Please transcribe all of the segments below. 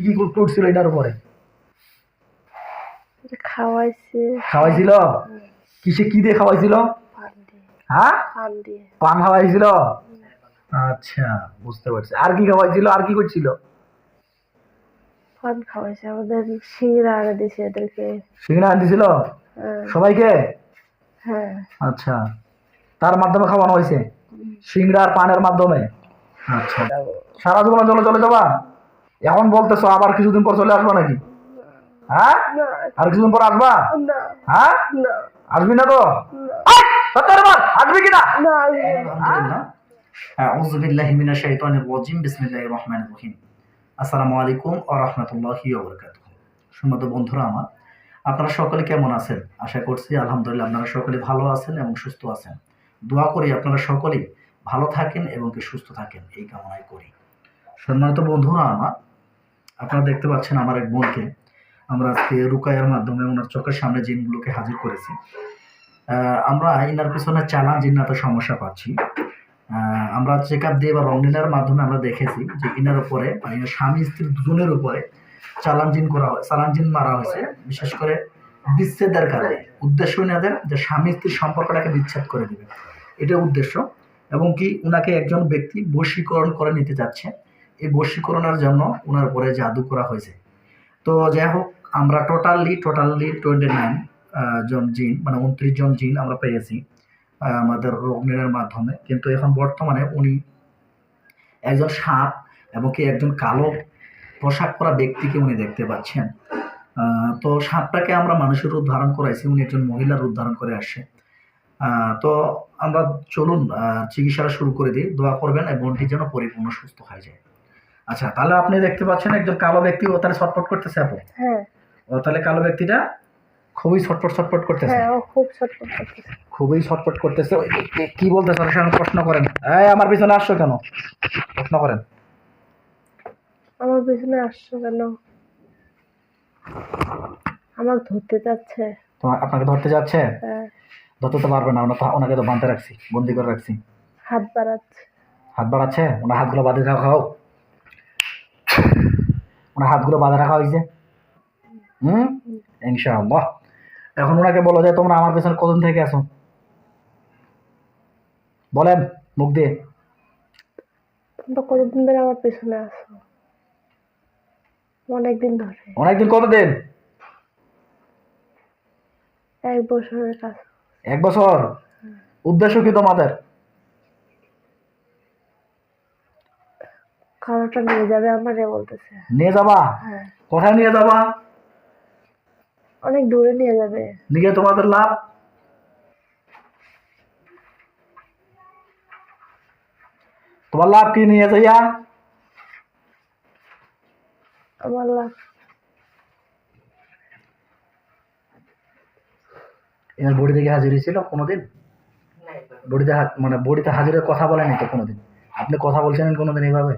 কি কি করছিল এটার উপরে। খাওয়াইছে। খাওয়াইছিল? কিসে কি দিয়ে খাওয়াইছিল? হ্যাঁ? পান খাওয়াইছিল? আচ্ছা বুঝতে পারছি। আর কি খাওয়াইছিল? আর কি করছিল? পান খাওয়াইছে। আমাদের সিংড়া আনে দিছে এদেরকে। সিঙ্গড়া দিছিল? হ্যাঁ, সবাইকে? হ্যাঁ। আচ্ছা। তার মাধ্যমে খাওয়ানো হয়েছে? সিংড়া আর পানের মাধ্যমে? আচ্ছা। সারা জীবনে চলে চলে যাবা? এখন বলতেছো আবার কিছুদিন পর চলে আসবা নাকি? হ্যাঁ? আর কিছুদিন পর আসবা? হ্যাঁ? আসবি না তো? আসবি কিনা আসসালামু আলাইকুম রাহমাতুল্লাহি বন্ধুরা আমার আপনারা সকলে কেমন আছেন? আশা করছি আলহামদুলিল্লাহ আপনারা সকলে ভালো আছেন এবং সুস্থ আছেন। দোয়া করি আপনারা সকলেই ভালো থাকেন এবং কি সুস্থ থাকেন এই কামনাই করি। সম্মানিত বন্ধুরা আমার আপনারা দেখতে পাচ্ছেন আমার এক বোনকে। আমরা আজকে রুকায়ার মাধ্যমে ওনার চোখের সামনে জিনগুলোকে হাজির করেছি। আমরা ইনার পিছনে চালান জিন্নাতে সমস্যা পাচ্ছি। আমরা চেক আপ দিয়ে বা রং রংলিনার মাধ্যমে আমরা দেখেছি যে ইনার উপরে মানে স্বামী স্ত্রী দুজনের উপরে চালান জিন করা হয় চালান জিন মারা হয়েছে। বিশেষ করে বিচ্ছেদের কারণে। উদ্দেশ্য ইনাদের যে স্বামী স্ত্রীর সম্পর্কটাকে বিচ্ছেদ করে দেবে। এটা উদ্দেশ্য। এবং কি উনাকে একজন ব্যক্তি বশীকরণ করে নিতে যাচ্ছে এই বশীকরণের জন্য ওনার উপরে জাদু করা হয়েছে। তো যাই হোক, আমরা টোটালি টোটালি টোয়েন্টি নাইন জন জিন মানে উনত্রিশ জন জিন আমরা পেয়েছি আমাদের রোগ নির্ণয়ের মাধ্যমে। কিন্তু এখন বর্তমানে উনি একজন সাপ এবং কি একজন কালো পোশাক পরা ব্যক্তিকে উনি দেখতে পাচ্ছেন। তো সাপটাকে আমরা মানুষের রূপ ধারণ করাইছি, উনি একজন মহিলার রূপ ধারণ করে আসছে। তো আমরা চলুন চিকিৎসাটা শুরু করে দিই। দোয়া করবেন এবং বোনটি যেন পরিপূর্ণ, সুস্থ হয়ে যায়। আচ্ছা তাহলে আপনি দেখতে পাচ্ছেন একজন কালো ব্যক্তি ও তাহলে ছটফট করতেছে আপু? হ্যাঁ। ও তাহলে কালো ব্যক্তিটা খুবই ছটফট ছটফট করতেছে। হ্যাঁ ও খুব ছটফট করতেছে। খুবই ছটফট করতেছে। কি- বলতেছে? ওর সঙ্গে প্রশ্ন করেন। এই আমার পিছনে আসছো কেন? প্রশ্ন করেন। আমার পিছনে আসছো কেন? আমার ধরতে যাচ্ছে তো আপনাকে ধরতে যাচ্ছে? হ্যাঁ। ধরতে তো পারবে না ওনা তো- ওনাকে তো বাঁধতে রাখছি বন্দি করে রাখছি। হাত বাড়াচ্ছে। হাত বাড়াচ্ছে? ওনার হাতগুলো বাঁধে রাখা। হোক ওনার হাতগুলো বাঁধে রাখা হয়েছে। হুম? ইনশাআল্লাহ। এখন ওনাকে বলো যে তোমরা আমার পেছনে কতদিন থেকে আছো? বলেন মুখ দিয়ে। কতদিন ধরে আমার পেছনে আসো অনেকদিন ধরে। অনেকদিন কতদিন? এক বছরের কাছে এক বছর? উদ্দেশ্য কি তোমাদের? খাওয়াটা নিয়ে যাবে আমারে বলতেছে। নিয়ে যাবা? হ্যাঁ। কোথায় নিয়ে যাবা? অনেক দূরে নিয়ে যাবে। নিয়ে তোমাদের লাভ? তোমার লাভ কি নিয়ে যাইয়া? আমার লাভ। এনার বডি থেকে হাজির হয়েছিল কোনোদিন? বডিতে মানে বডিতে হাজিরের কথা বলেনি তো কোনোদিন? আপনি কথা বলছেন কোনোদিন এইভাবে?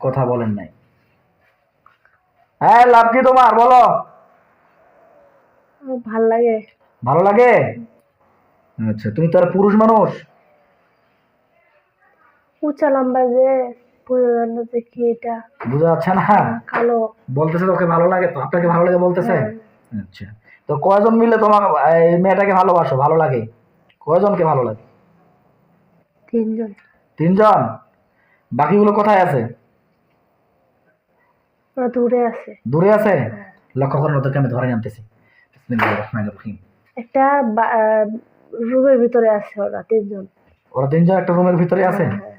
কথা বলেন নাই। হ্যাঁ লাভ কি তোমার? বলো। ভালো লাগে। ভালো লাগে? আচ্ছা তুমি তো আর পুরুষ মানুষ। উঁচা লম্বা যে বোঝা কি এটা? বোঝা যাচ্ছে না। কালো। বলতেছে তোকে ভালো লাগে তো আপনাকে ভালো লাগে বলতেছে? হ্যাঁ। আচ্ছা তো কয়জন মিলে তোমার এই মেয়েটাকে ভালোবাসো? ভালো লাগে? কয়জনকে ভালো লাগে? তিনজন। তিনজন? বাকিগুলো কোথায় আছে? দূরে আছে। দূরে আছে? লক্ষ্য করেন ওদেরকে আমি ধরে আনতেছি। একটা রুমের ভিতরে আছে ওরা তিনজন। ওরা তিনজন একটা রুমের ভিতরে আছে? হ্যাঁ।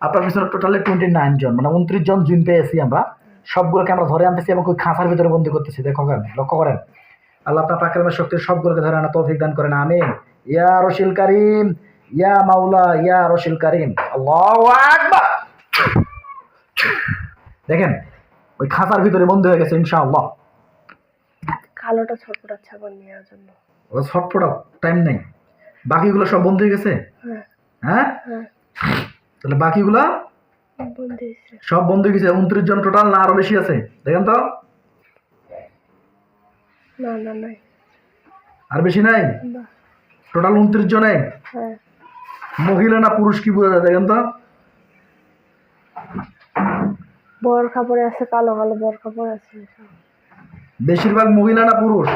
আপনার পিছনে টোটালি টোয়েন্টি নাইন জন মানে উনত্রিশ জন জিন পেয়েছি আমরা। সবগুলোকে আমরা ধরে আনতেছি এবং ওই খাঁচার ভিতরে বন্দি করতেছি দেখো লক্ষ্য করেন। আল্লাহ আপনার পাকের শক্তির সবগুলোকে ধরে আনা তৌফিক দান করেন আমিন। ইয়া রশিল কারিম ইয়া মাওলা ইয়া রশিল কারিম। আল্লাহু আকবার। দেখেন ওই খাঁচার ভিতরে বন্ধ হয়ে গেছে ইনশাআল্লাহ। কালোটা ছটপটাচ্ছে আবার নেওয়ার জন্য। ওরা ছটফটা টাইম নেই। বাকিগুলো সব বন্ধ হয়ে গেছে? হ্যাঁ। হ্যাঁ? হ্যাঁ। তাহলে বাকিগুলা? সব বন্ধ হয়ে গেছে উনত্রিশ জন টোটাল না আরও বেশি আছে? দেখেন তো। না না নাই। আর বেশি নাই? টোটাল উনত্রিশ জনে? হ্যাঁ। মহিলা না পুরুষ কি বোঝা যায়? দেখেন তো। আছে কালো কালো আছে। বেশিরভাগ মহিলা না পুরুষ?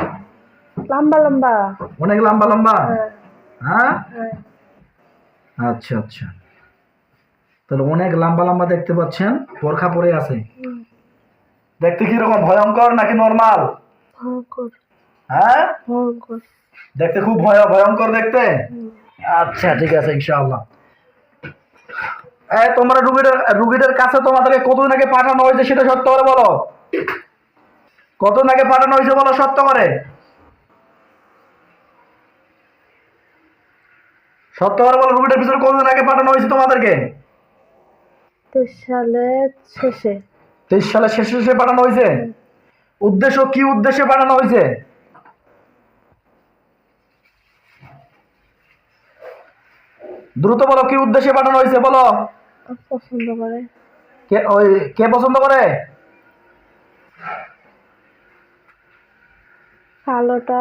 লম্বা লম্বা। অনেক লম্বা লম্বা? হ্যাঁ। হ্যাঁ? হ্যাঁ। আচ্ছা আচ্ছা। তাহলে অনেক লম্বা লম্বা দেখতে পাচ্ছেন বোরখা পরে আছে। দেখতে কীরকম ভয়ঙ্কর নাকি নর্মাল? ভয়ঙ্কর। হ্যাঁ? ভয়ঙ্কর। দেখতে খুব ভয় ভয়ঙ্কর দেখতে আচ্ছা ঠিক আছে ইনশাআল্লাহ। তোমরা রুগীদের রুগীদের কাছে তোমাদেরকে কতদিন আগে পাঠানো হয়েছে সেটা সত্য করে বলো? কতদিন আগে পাঠানো হয়েছে বলো সত্য করে? সত্য করে বলো ভিতরে কতদিন আগে পাঠানো হয়েছে তোমাদেরকে? তেইশ সালে শেষে। তেইশ সালের শেষে শেষে পাঠানো হয়েছে? উদ্দেশ্য কি উদ্দেশ্যে পাঠানো হয়েছে? দ্রুত বলো কি উদ্দেশ্যে পাঠানো হয়েছে বলো। পছন্দ করে। কে ওই কে পছন্দ করে? কালোটা।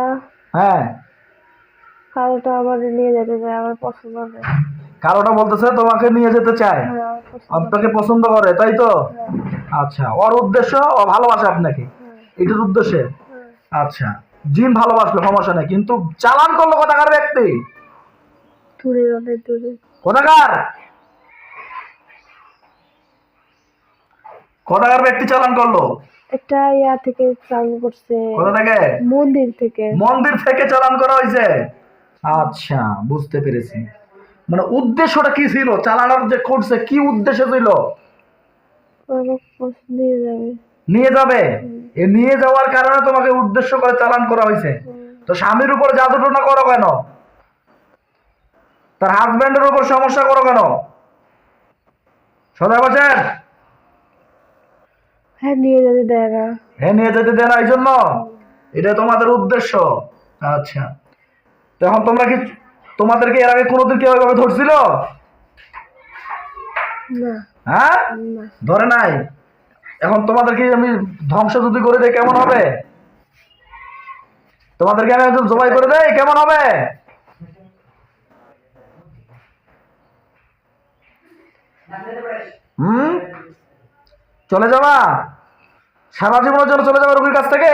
হ্যাঁ। কালোটা আবার নিয়ে যেতে চায় আমার পছন্দ নেই কারোটা বলতেছে তোমাকে নিয়ে যেতে চায়? হ্যাঁ আপনাকে পছন্দ করে তাই তো? হ্যাঁ, আচ্ছা ওর উদ্দেশ্য ও ভালোবাসে আপনাকে? হ্যাঁ, এটার উদ্দেশ্যে। আচ্ছা জিন ভালোবাসলো সমস্যা নেই কিন্তু চালান করল কোথাকার ব্যক্তি? দূরে কোথাকার ব্যক্তি চালান করল? একটা ইয়া থেকে চালু করছে। কোথা থেকে? মন্দির থেকে। মন্দির থেকে চালান করা হয়েছে? আচ্ছা বুঝতে পেরেছি। মানে উদ্দেশ্যটা কি ছিল? চালানোর যে করছে কি উদ্দেশ্য ছিল? নিয়ে যাবে। নিয়ে যাবে? এ নিয়ে যাওয়ার কারণে তোমাকে উদ্দেশ্য করে চালান করা হয়েছে। তো স্বামীর উপর জাদুটনা করো কেন? তার হাজবেন্ডের উপর সমস্যা করো কেন? সদা বলছেন হ্যাঁ নিয়ে যেতে দেয় না। হে নিয়ে যেতে দেন এই জন্য। এটা তোমাদের উদ্দেশ্য। আচ্ছা। এখন তোমরা কি তোমাদেরকে এর আগে কোনোদিন কেউ এভাবে ধরছিল? না। হ্যাঁ? ধরে নাই? এখন তোমাদেরকে আমি ধ্বংস যদি করে দেয় কেমন হবে? তোমাদেরকে আমি একদম জবাই করে দেয় কেমন হবে? হুম? চলে যাবা? সারা জীবনের জন্য চলে যাবে রুগীর কাছ থেকে?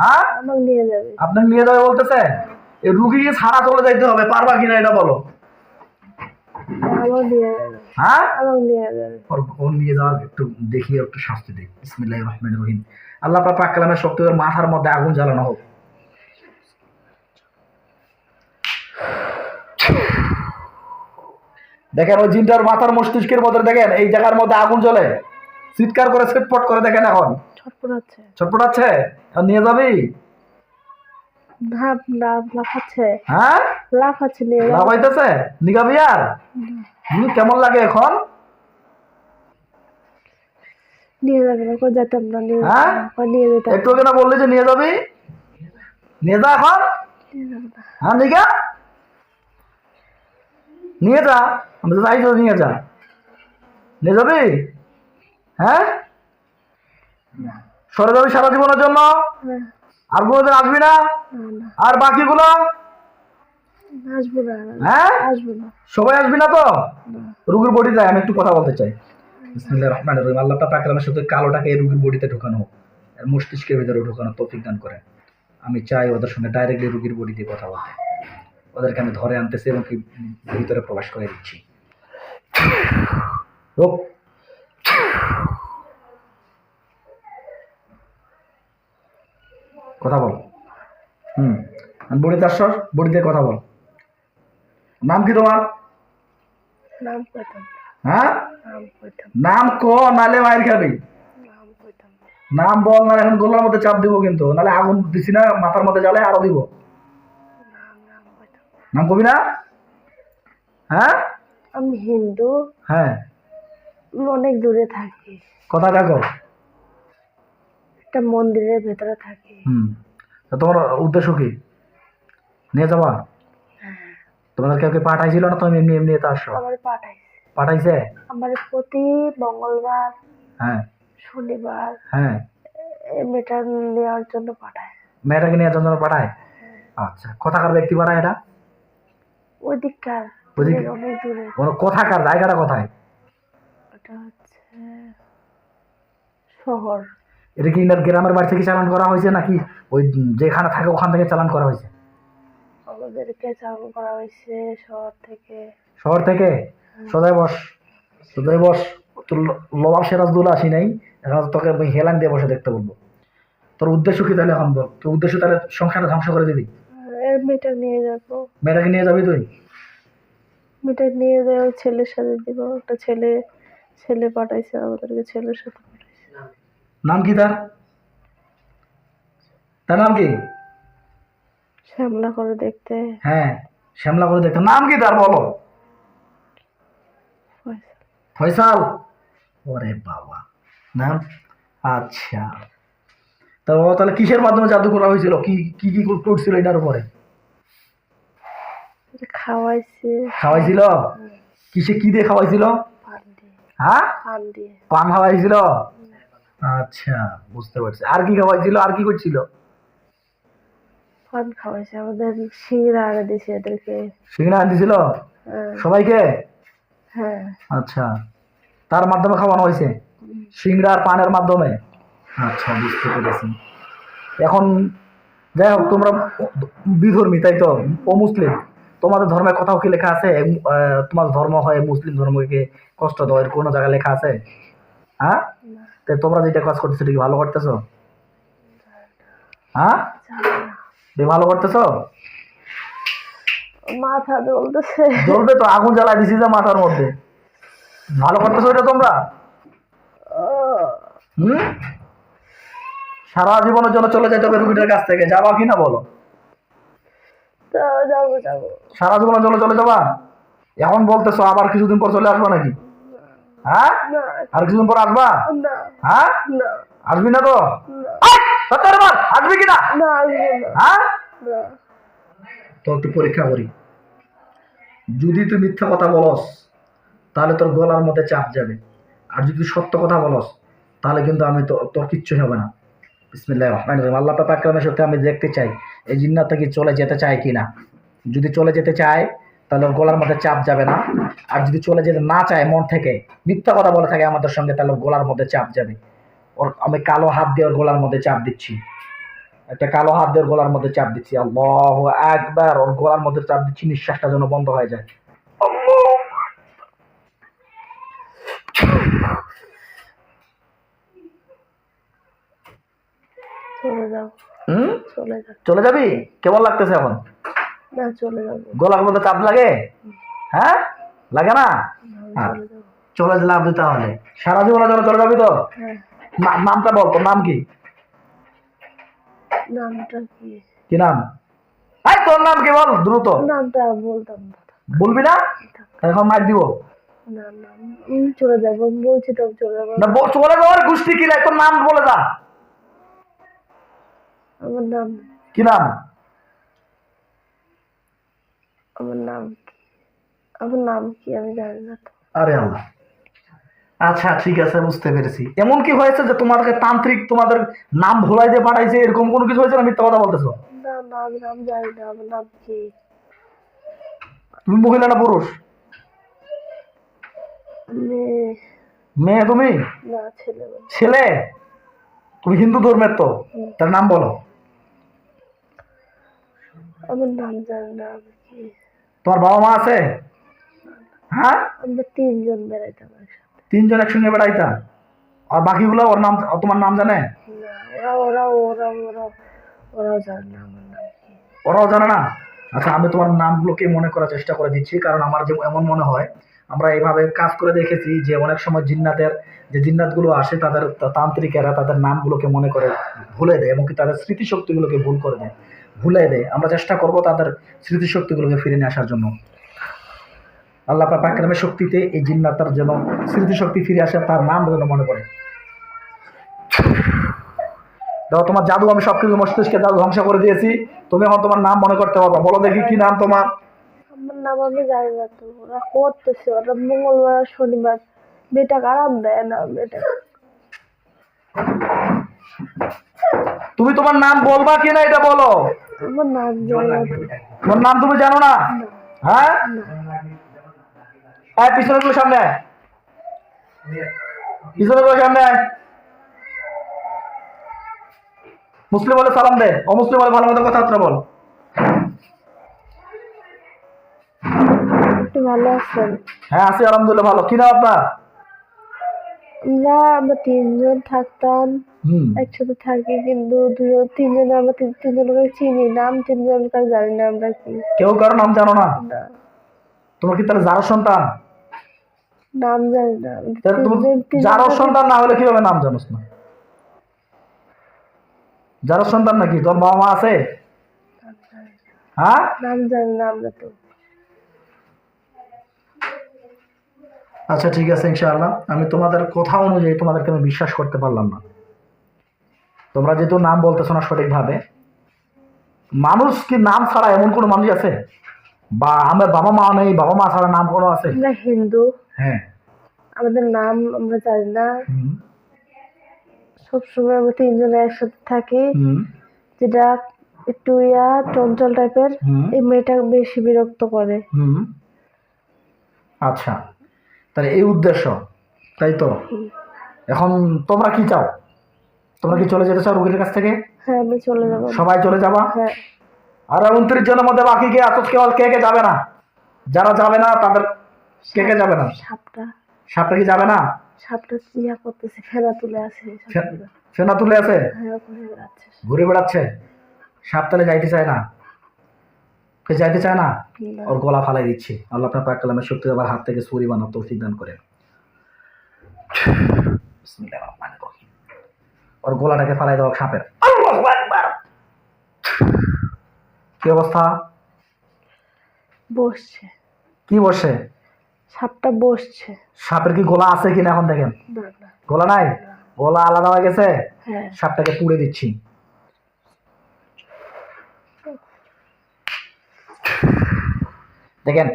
হ্যাঁ? আপনাকে নিয়ে যাবে বলতেছে? এই রুগীকে ছাড়া চলে যাইতে হবে পারবা কিনা এটা বলো। হ্যাঁ? নিয়ে যাবে। ওর ওর নিয়ে যাওয়ার একটু দেখি একটু শাস্তি দিই। বিসমিল্লাহ রহমান রহিম। আল্লাহ পাক পাক কালামের শক্তি মাথার মধ্যে আগুন জ্বালানো হোক। দেখেন ওই জিনটার মাথার মস্তিষ্কের মধ্যে দেখেন এই জায়গার মধ্যে আগুন জ্বলে। চিৎকার করে ছটপট করে দেখেন এখন। ছটপট আছে এখন নিয়ে যাবি? লাফাচ্ছে। হ্যাঁ? লাফাচ্ছে নিয়ে লাভ নিগাবি আর? হুম কেমন লাগে এখন? নিয়ে যাবে না কই যেতাম না নিয়ে হ্যাঁ? নিয়ে যেতাম। একটু আগে না বললি যে নিয়ে যাবি? নিয়ে যা এখন। হ্যাঁ নিগা? নিয়ে যা আমি তো চাই তো নিয়ে যা। নিয়ে যাবি? হ্যাঁ? সরে যাবি সারা জীবনের জন্য? আর কোনোদিন আসবি না? আর বাকিগুলো? হ্যাঁ? সবাই আসবি না তো? রুগীর বডি যায় আমি একটু কথা বলতে চাই। বিসমিল্লাহির রহমানির রহিম। আল্লাহ পাক কালামের সাথে কালোটাকে এই রুগীর বডিতে ঢোকানো হোক। এর মস্তিষ্কের ভিতরে ঢোকানো তৌফিক দান করে আমি চাই ওদের সঙ্গে ডাইরেক্টলি রুগীর বডি দিয়ে কথা বলতে। ওদেরকে আমি ধরে আনতেছি এবং কি ভিতরে প্রবেশ করে দিচ্ছি। রোগ কথা বল। হুম। বডিতে আসছ বডিতে কথা বল। নাম কি তোমার? নাম হ্যাঁ? নাম ক নালে মায়ের খাবি। নাম বল না এখন গোলার মধ্যে চাপ দিব কিন্তু। নালে আগুন দিছি না মাথার মধ্যে জ্বালে আরও দিব। নাম কবি না? হ্যাঁ? আমি হিন্দু। হ্যাঁ। অনেক দূরে থাকি। কথা দেখো একটা মন্দিরের ভেতরে থাকি। হুম। তা তোমার উদ্দেশ্য কি? নিয়ে যাবা? তোমাদের কেউ কে পাঠাইছিল না তুমি এমনি এমনি এতে আসো আমার পাঠাইছে। পাঠাইছে? আমার প্রতি মঙ্গলবার হ্যাঁ। শনিবার হ্যাঁ। মেটা নেওয়ার জন্য পাঠায়। মেয়েটাকে নিয়ে জন্য পাঠায়? আচ্ছা। কথাকার ব্যক্তি পাঠায় এটা? ওই দিককার? অনেক দূরে। কোথাকার? জায়গাটা কোথায়? হচ্ছে শহর। এটা কি ইনার গ্রামের বাড়ি থেকে চালান করা হয়েছে নাকি? ওই যেখানে থাকে ওখান থেকে চালান করা হয়েছে? আমাদেরকে চালু করা হয়েছে শহর থেকে। শহর থেকে? সদাই বস সদাই বস তোর লবাব সিরাজদুল আসি নাই এখন তোকে ওই হেলান দিয়ে বসে দেখতে বলব। তোর উদ্দেশ্য কি তাহলে এখন বল? তোর উদ্দেশ্য তাহলে সংসারটা ধ্বংস করে দিবি? মেয়েটা নিয়ে যাব। মেয়েটাকে নিয়ে যাবি তুই? মেয়েটা নিয়ে যাই ওই ছেলের সাথে দিব। একটা ছেলে ছেলে পাঠাইছে আমাদেরকে ছেলের সাথে পাঠাইছে। নাম কি তার? তার নাম কি? শ্যামলা করে দেখতে। হ্যাঁ শ্যামলা করে দেখতে। নাম কি তার বলো? ফয়সাল। ওরে বাবা। নাম? আচ্ছা। তা তাহলে কিসের মাধ্যমে জাদু করা হয়েছিল? কি কি কি করছিল এটার উপরে? খাওয়াইছে। খাওয়াইছিল? কিসে কি দিয়ে খাওয়াইছিল? হ্যাঁ? পান খাওয়াইছিল? আচ্ছা বুঝতে পারছি। আর কি খাওয়াইছিল? আর কি করছিল? পান খাওয়াইছে আমাদের সিংড়া দিছে এদেরকে। সিঙ্গড়া দিছিল হ্যাঁ। সবাইকে? হ্যাঁ। আচ্ছা তার মাধ্যমে খাওয়ানো হয়েছে? সিংড়া আর পানের মাধ্যমে? আচ্ছা বুঝতে পেরেছি। এখন যাই হোক তোমরা বিধর্মী তাই তো? ও মুসলিম? তোমাদের ধর্মের কোথাও কি লেখা আছে? তোমার ধর্ম হয় মুসলিম ধর্মকে কষ্ট দেওয়া এর কোনো জায়গায় লেখা আছে? হ্যাঁ? তো তোমরা যেটা কাজ করতেছো কি ভালো করতেছো? হ্যাঁ? ভালো করতেছো? মাথা জ্বলতেছে। জ্বলবে তো আগুন জ্বালাই দিছি যে মাথার মধ্যে। ভালো করতেছো এটা তোমরা? হুম? সারা জীবনের জন্য চলে যেতে হবে রুগীটার কাছ থেকে। যাবা কি না বলো? যাব যাব সারা জীবনের জন্য চলে যাবা? এখন বলতেছো আবার কিছুদিন পর চলে আসবা নাকি? হ্যাঁ? আর কিছুদিন পর আসবা? হ্যাঁ? আসবি না তো? আসবি কি না? না আসব না। হ্যাঁ? তো একটু পরীক্ষা করি। যদি তুই মিথ্যা কথা বলস তাহলে তোর গলার মধ্যে চাপ যাবে। আর যদি সত্য কথা বলস তাহলে কিন্তু আমি তোর কিচ্ছু হবে না। বিসমিল্লাহ রহমান রহিম। আল্লাহ পাক আমি দেখতে চাই। এই জিন্নাতটা কি চলে যেতে চায় কি না যদি চলে যেতে চায়, তাহলে ওর গলার মধ্যে চাপ যাবে না। আর যদি চলে যেতে না চায় মন থেকে, মিথ্যা কথা বলে থাকে আমাদের সঙ্গে, তাহলে ওর গলার মধ্যে চাপ যাবে। ওর, আমি কালো হাত দিয়ে ওর গলার মধ্যে চাপ দিচ্ছি। একটা কালো হাত দিয়ে ওর গলার মধ্যে চাপ দিচ্ছি। আল্লাহ একবার ওর গলার মধ্যে চাপ দিচ্ছি, নিঃশ্বাসটা যেন বন্ধ হয়ে যায়। চলে যাব হুম? চলে যাবি? কেমন লাগতেছে এখন? না চলে যাব। গলার মধ্যে চাপ লাগে? হ্যাঁ? লাগে না? চলে যাব। তাহলে। সারা জীবনের জন্য চলে যাবি তো? হ্যাঁ। নামটা বল তোর নাম কি? নামটা কি? কি নাম? তোর নাম কি বল দ্রুত। নামটা বলতাম বলবি না? এখন মার দিব। না না চলে যাব বলছি তো চলে যাব। না চলে যাওয়ার গোষ্ঠী কি লাই তোর নাম বলে যা। আমার নাম। কি নাম? আমার নাম আমার নাম কি আমি জানি না আরে আল্লাহ। আচ্ছা ঠিক আছে বুঝতে পেরেছি। এমন কি হয়েছে যে তোমাকে তান্ত্রিক তোমাদের নাম ভুলাই দিয়ে পাঠাইছে? এরকম কোনো কিছু হয়েছে না মিথ্যা কথা বলতেছো? না না আমি নাম জানি না আমার নাম কি? তুমি মহিলা না পুরুষ? মেয়ে মেয়ে তুমি? না ছেলে। ছেলে? তুমি হিন্দু ধর্মের তো তার নাম বলো। আমার নাম জানি না তোমার বাবা মা আছে? হ্যাঁ? আমরা তিনজন বেড়াইতাম তিনজন একসঙ্গে বেড়াইতা আর বাকিগুলো ওর নাম তোমার নাম জানে? ওরাও জানে না আমার নাম কি। ওরাও জানে না? আচ্ছা আমি তোমার নামগুলোকে মনে করার চেষ্টা করে দিচ্ছি কারণ আমার যে এমন মনে হয় আমরা এইভাবে কাজ করে দেখেছি যে অনেক সময় জিন্নাতের যে জিন্নাতগুলো আসে, তাদের তান্ত্রিকেরা তাদের নামগুলোকে মনে করে ভুলে দেয় এবং তাদের স্মৃতিশক্তিগুলোকে ভুল করে দেয়। ভুলে দেয়। আমরা চেষ্টা করব তাদের স্মৃতিশক্তিগুলোকে ফিরে নিয়ে আসার জন্য। আল্লাহ পাকরামের শক্তিতে এই জিন্নাতার যেন স্মৃতিশক্তি ফিরে আসে, তার নাম যেন মনে পড়ে। দেখো তোমার জাদু, আমি সব কিছু মস্তিষ্কে জাদু ধ্বংস করে দিয়েছি। তুমি এখন তোমার নাম মনে করতে পারবা। বলো দেখি কি নাম তোমার। আমার নাম আমি জানি না তো ওরা করতেছে ওরা মঙ্গলবার শনিবার। মেয়েটাকে আরাম দেয় না মেয়েটা। তুমি তোমার নাম বলবা কি না এটা বলো? আমার নাম। তোমার নাম তুমি জানো না? হ্যাঁ? আয় পিছনে গুলো সামনে। পিছনে গুলো সামনে। মুসলিম বলে সালাম দে অমুসলিম বলে ভালো মতো কথাবার্তা বল। আপনি ভালো আছেন? হ্যাঁ আছি আলহামদুলিল্লাহ ভালো। কি নাম আপনার? আমরা আমরা তিনজন থাকতাম। একসাথে থাকি কিন্তু দুজন তিনজন আমরা তিন- তিনজনকে চিনি। নাম তিনজনকার জানি না আমরা কি। কেউ কারও নাম জানো না? তোমার কি তাহলে যারো সন্তান? নাম জানি না। তিনজন- তিনজন যারো সন্তান না হলে কীভাবে নাম জানোস না? যারো সন্তান নাকি? তোর বাবা মা আছে? হ্যাঁ? নাম জানি না আমরা তো। আচ্ছা ঠিক আছে ইনশাআল্লাহ। আমি তোমাদের কথা অনুযায়ী তোমাদেরকে আমি বিশ্বাস করতে পারলাম না। তোমরা যেহেতু নাম বলতেছো না সঠিকভাবে মানুষ কি নাম ছাড়া এমন কোনো মানুষ আছে? বা আমার বাবা মা নেই বাবা মা ছাড়া নাম কোনো আছে? আমরা হিন্দু। হ্যাঁ। আমাদের নাম আমরা জানি না। হুম। সবসময় আমরা তিনজন একসাথে থাকি। যেটা একটু ইয়া চঞ্চল টাইপের এই মেয়েটা বেশি বিরক্ত করে। আচ্ছা। তাহলে এই উদ্দেশ্য তাই তো? এখন তোমরা কি চাও? তোমরা কি চলে যেতে চাও রুগীর কাছ থেকে? হ্যাঁ আমি চলে যাব। সবাই চলে যাবা? হ্যাঁ। আর উনত্রিশ জনের মধ্যে বাকি কে আছো? কেউ কে কে যাবে না? যারা যাবে না তাদের কে কে যাবে না? সাপটা। সাপটা কি যাবে না? সাপটা করতেছে ফেনা তুলে আছে। সেনা তুলে আছে? হ্যাঁ ঘুরে বেড়াচ্ছে। সাপ তালে যাইতে চায় না। কে যাইতে চায় না। ওর গলা ফালাই দিচ্ছি। আল্লাহ আপনার পাক কালামের শক্তি আবার হাত থেকে সুরি বানার তৌফিক দান করেন। ওর গলাটাকে ফালাই দেওয়া সাপের। আল্লাহু কি অবস্থা? বসছে। কি বসে সাপটা বসছে। সাপের কি গলা আছে কিনা এখন দেখেন? গলা নাই? গলা আলাদা হয়ে গেছে? হ্যাঁ। সাপটাকে পুড়ে দিচ্ছি। দেখেন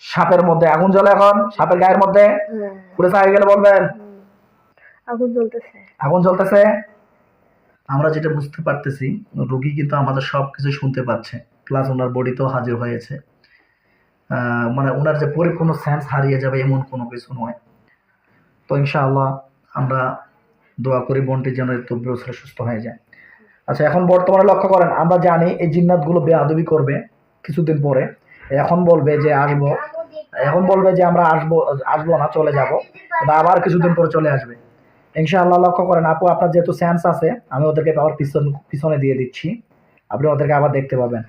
সাপের মধ্যে আগুন জ্বলে এখন সাপের গায়ের মধ্যে। হ্যাঁ। পুড়ে চাই গেলে বলবেন। আগুন জ্বলতেছে। আগুন জ্বলতেছে। আমরা যেটা বুঝতে পারতেছি রোগী কিন্তু আমাদের সব কিছু শুনতে পাচ্ছে প্লাস ওনার বডিতেও হাজির হয়েছে। আহ, মানে ওনার যে পরিপূর্ণ সেন্স হারিয়ে যাবে এমন কোনো কিছু নয়। তো ইনশাআল্লাহ আমরা দোয়া করি বন্টি যেন একটু বেউসরা সুস্থ হয়ে যায়। আচ্ছা এখন বর্তমানে লক্ষ্য করেন আমরা জানি এই জিন্নাতগুলো বেআদবি করবে কিছুদিন পরে। এখন বলবে যে আসব। এখন বলবে যে আমরা আসব আসব না চলে যাব। বা আবার কিছুদিন পরে চলে আসবে। ইনশাআল্লাহ লক্ষ্য করেন আপু আপনার যেহেতু সেন্স আছে আমি ওদেরকে আবার পিছন পিছনে দিয়ে দিচ্ছি। আপনি ওদেরকে আবার দেখতে পাবেন।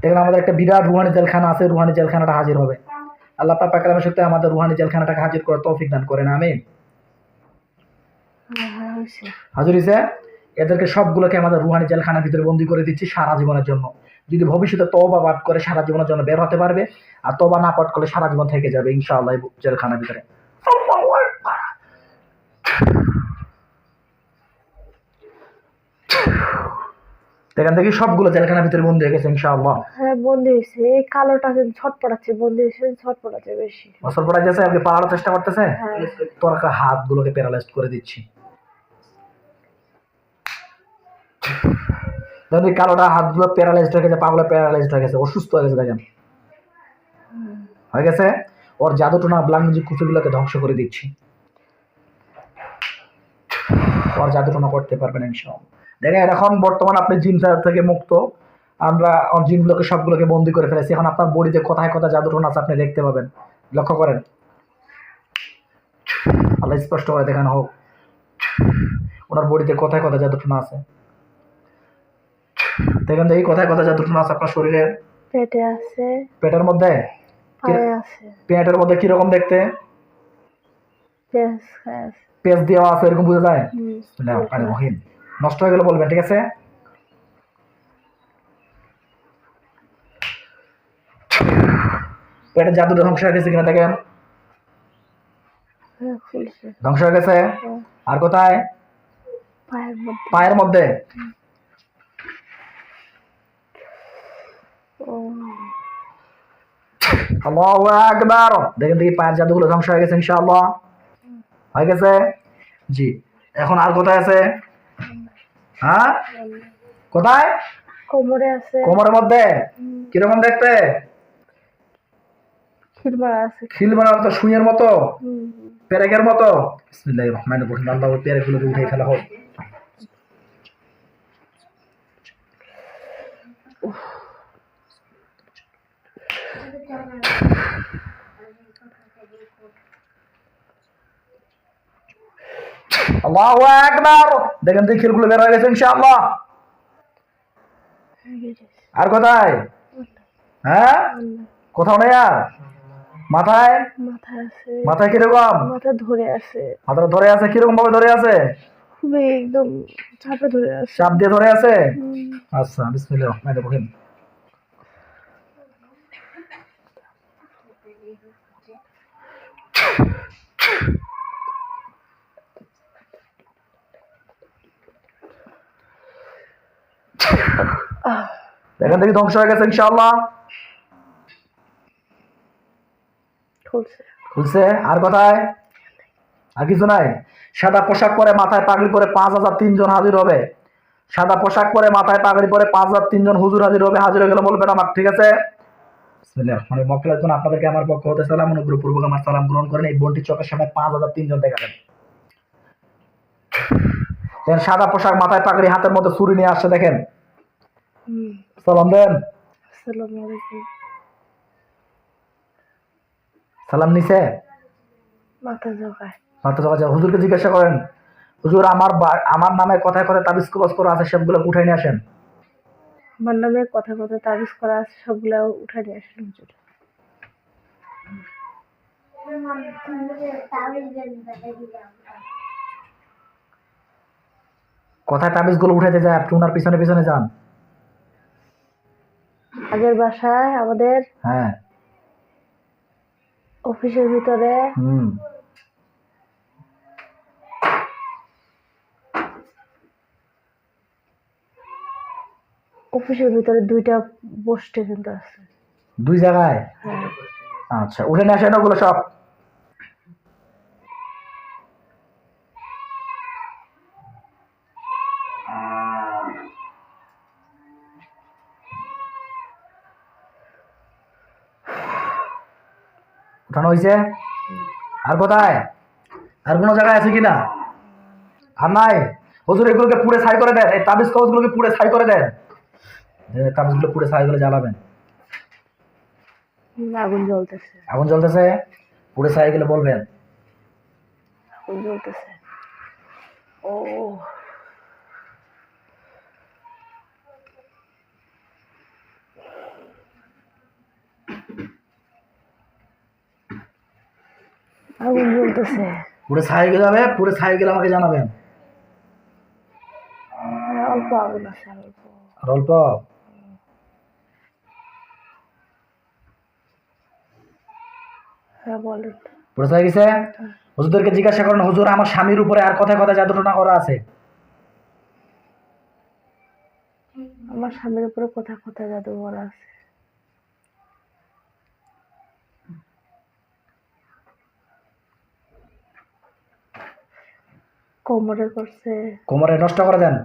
দেখেন আমাদের একটা বিরাট রুহানি জেলখানা আছে রুহানি জেলখানাটা হাজির হবে। আল্লাহ পাক পাকালামের সত্যি আমাদের রুহানি জেলখানাটাকে হাজির করে তৌফিক দান করেন আমি হাজির হয়েছে এদেরকে সবগুলোকে আমাদের রুহানি জেলখানার ভিতরে বন্দি করে দিচ্ছি সারা জীবনের জন্য। যদি ভবিষ্যতে তবা পাঠ করে সারা জীবনের জন্য বের হতে পারবে। আর তবা না পাঠ করলে সারা জীবন থেকে যাবে ইনশাআল্লাহ জেলখানার ভিতরে। এখান থেকে সবগুলো জেলখানার ভিতরে বন্দি হয়ে গেছে ইনশাআল্লাহ। হ্যাঁ বন্দি হয়েছে। এই কালোটা কিন্তু ছটপটাচ্ছে বন্দি হয়েছে ছটপটাচ্ছে বেশি। পড়া গেছে আপনি পালানোর চেষ্টা করতেছে? হ্যাঁ। তোর হাতগুলোকে প্যারালাইজড করে দিচ্ছি। দেখুন কালোটা হাতগুলো প্যারালাইজড হয়ে গেছে, পাগুলো প্যারালাইজড হয়ে গেছে, অসুস্থ হয়ে গেছে, দেখেন। হয়ে গেছে? ওর জাদুটোনা ব্লাঙ্গি কুচুগুলোকে ধ্বংস করে দিচ্ছি। ওর জাদুটোনা করতে পারবেন ইনশাআল্লাহ। দেখেন, এখন বর্তমান আপনি জিন থেকে মুক্ত। আমরা জিনগুলোকে, সবগুলোকে বন্দি করে ফেলেছি। এখন আপনার বডিতে কোথায় কোথায় জাদুটোনা আছে আপনি দেখতে পাবেন। লক্ষ্য করেন। আল্লাহ স্পষ্ট করে দেখানো হোক। ওনার বডিতে কোথায় কোথায় জাদুটোনা আছে? দেখেন দেখি কোথায় কোথায় জাদুটোনা আছে আপনার শরীরে। পেটে আছে। পেটের মধ্যে? পায়ে আছে। পেটের মধ্যে কীরকম দেখতে? পেঁয়াজ দেওয়া আছে এরকম বোঝা যায়? মহিন নষ্ট হয়ে গেলে বলবেন ঠিক আছে? পেটের জাদুটা ধ্বংস হয়ে গেছে কিনা দেখেন। হ্যাঁ ধ্বংস হয়ে গেছে? হ্যাঁ, আর কোথায়? পায়ের মধ্যে পায়ের মধ্যে ও আল্লাহু আকবার। দেখেন দেখি পায়ের জাদুগুলো ধ্বংস হয়ে গেছে ইনশাআল্লাহ। হয়ে গেছে? জি। এখন আর কোথায় আছে? হ্যাঁ? কোথায়? কোমরে আছে। কোমরের মধ্যে? কীরকম দেখতে? খিরমারা খিল বানার মতো সুইয়ের মতো? পেরেকের মতো? বিসমিল্লাহির রহমানির রহিম। আল্লাহ ওই পেরেকগুলোকে উঠে ফেলা হোক। আল্লাহু আকবার। দেখেন তো খিলগুলো বের হয়ে গেছে ইনশাআল্লাহ। আর কোথায়? হ্যাঁ? কোথাও নেই আর? মাথায়? মাথায় কীরকম? মাথা ধরে আছে। মাথাটা ধরে আছে কীরকম ভাবে ধরে আছে? একদম চাপে ধরে আছে। চাপ দিয়ে ধরে আছে? আচ্ছা বিসমিল্লাহ রহমানির দেখেন দেখি ধ্বংস হয়ে গেছে ইনশাআল্লাহ। খুলছে। আর কোথায়? আর কিছু নাই। সাদা পোশাক পরে মাথায় পাগড়ি পরে পাঁচ হাজার তিনজন হাজির হবে। সাদা পোশাক পরে মাথায় পাগড়ি পরে পাঁচ হাজার তিনজন হুজুর হাজির হবে হাজির হয়ে গেলে বলবেন আমার ঠিক আছে? মানে মক্কেলের জন্য আপনাদেরকে আমার পক্ষ হতে সালাম অনুগ্রহপূর্বক আমার সালাম গ্রহণ করেন। এই বোনটির চোখের সামনে পাঁচ হাজার তিনজন দেখেন সাদা পোশাক মাথায় পাগড়ি হাতের মধ্যে ছুরি নিয়ে আসছে দেখেন। সালাম দেন। সালাম নিছে? মাথা যা- হুজুরকে জিজ্ঞাসা করেন হুজুর আমার আমার নামে কথায় কথায় তাবিজ কবাজ করা আছে সবগুলো উঠাই নিয়ে আসেন? আমার নামে কথা কথা তাবিজ করা আছে সবগুলো উঠাই নিয়ে আসেন হুজুর। কথায় তাবিজগুলো উঠাইতে যায় আপনি ওনার পিছনে পিছনে যান। আগের বাসায় আমাদের হ্যাঁ। অফিসের ভিতরে হুম। অফিসের ভিতরে দুইটা পোস্টে কিন্তু আছে। দুই জায়গায়? হ্যাঁ। আচ্ছা উঠে নিয়ে আসেন ওগুলো সব। উঠানো হয়েছে আর কোথায়? আর কোনো জায়গায় আছে কিনা আর নাই? হুজুর এগুলোকে পুড়ে ছাই করে দেন। এই তাবিজ কবজগুলোকে পুড়ে ছাই করে দেন। তাবিজগুলো পুড়ে ছাই করে জ্বালাবেন। আগুন জ্বলতেছে। আগুন জ্বলতেছে? পুড়ে ছাই গেলে বলবেন। আগুন জ্বলতেছে। ও আগুন জ্বলতেছে পুরো ছাই গেলে যাবে পুরো ছাই গেলে আমাকে জানাবেন। হ্যাঁ, অল্প আগুন আছে আর অল্প। আর অল্প? হ্যাঁ বলেন। পুরো ছাই গেছে? হুজুরদেরকে জিজ্ঞাসা করেন হুজুর আমার স্বামীর উপরে আর কথায় কথায় জাদুটনা করা আছে? আমার স্বামীর উপরে কথা কোথায় জাদু করা আছে। কোমরে করছে। কোমরে নষ্ট করে দেন।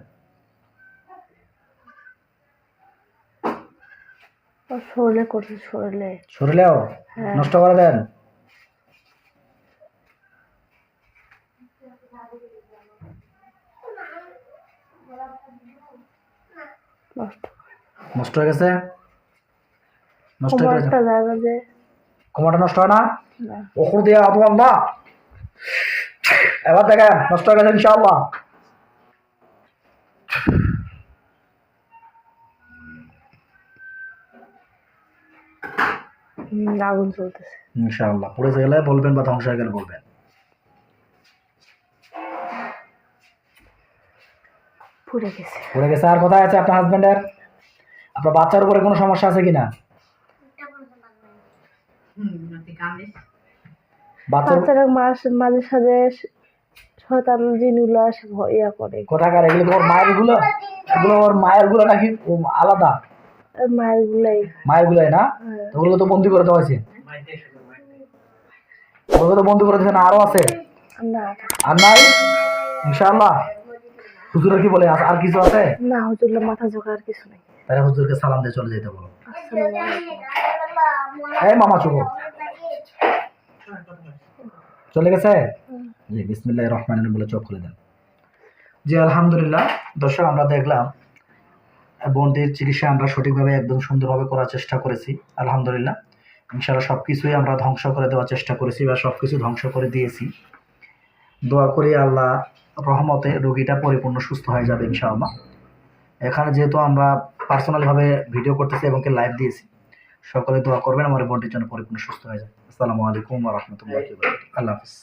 শরীরে করছে শরীরে। শরীরেও হ্যাঁ। নষ্ট করে দেন। নষ্ট হয়ে গেছে? নষ্ট হয়ে গেছে? কোমরটা নষ্ট হয় না? না। ওখর দিয়ে আবু আল্লাহ এবার দেখেন নষ্ট হয়ে গেছে ইনশাআল্লাহ। আগুন চলতেছে। ইনশাআল্লাহ পুড়ে গেলে বলবেন বা ধ্বংস হয়ে গেলে বলবেন। পুড়ে গেছে। পড়ে গেছে। আর কোথায় আছে আপনার হাজবেন্ডের আপনার বাচ্চার উপরে কোনো সমস্যা আছে কিনা? বাচ্চার বাচ্চারা মাস মাঝে সাঝে শয়তান জিনগুলো আসে ইয়া করে। কোথাকার? এগুলো ওর মায়েরগুলো? এগুলো ওর মায়েরগুলো নাকি আলাদা? আর মায়ের গুলাই। মায়ের গুলোই না? হ্যাঁ। ওগুলো তো বন্দি করে দেওয়া হয়েছে? ওগুলো তো বন্দি করে দিয়েছে না? আরও আছে? না। আর নাই? ইনশাআল্লাহ। হুজুরা কি বলে? আর কিছু আছে? না হুজুরলা মাথা ঝোঁকা আর কিছু নেই। তাহলে হুজুরকে সালাম দিয়ে চলে যেতে বলো। আসসালামু আলাইকুম। এই মামা চুপ চলে গেছে? জি বিসমিল্লাহ রহমান বলে চোখ খুলে দেন। জি আলহামদুলিল্লাহ। দর্শক আমরা দেখলাম বোনটির চিকিৎসা আমরা সঠিকভাবে একদম সুন্দরভাবে করার চেষ্টা করেছি আলহামদুলিল্লাহ। ইনশাআল্লাহ সব কিছুই আমরা ধ্বংস করে দেওয়ার চেষ্টা করেছি বা সব কিছু ধ্বংস করে দিয়েছি। দোয়া করি আল্লাহ রহমতে রোগীটা পরিপূর্ণ সুস্থ হয়ে যাবে ইনশাআল্লাহ। এখানে যেহেতু আমরা পার্সোনালভাবে ভিডিও করতেছি এবং লাইভ দিয়েছি সকলে দোয়া করবেন, আমার বোনটির জন্য পরিপূর্ণ সুস্থ হয়ে যায় আসসালামু আলাইকুম রহমতুল্লাহ আল্লাহ হাফিজ।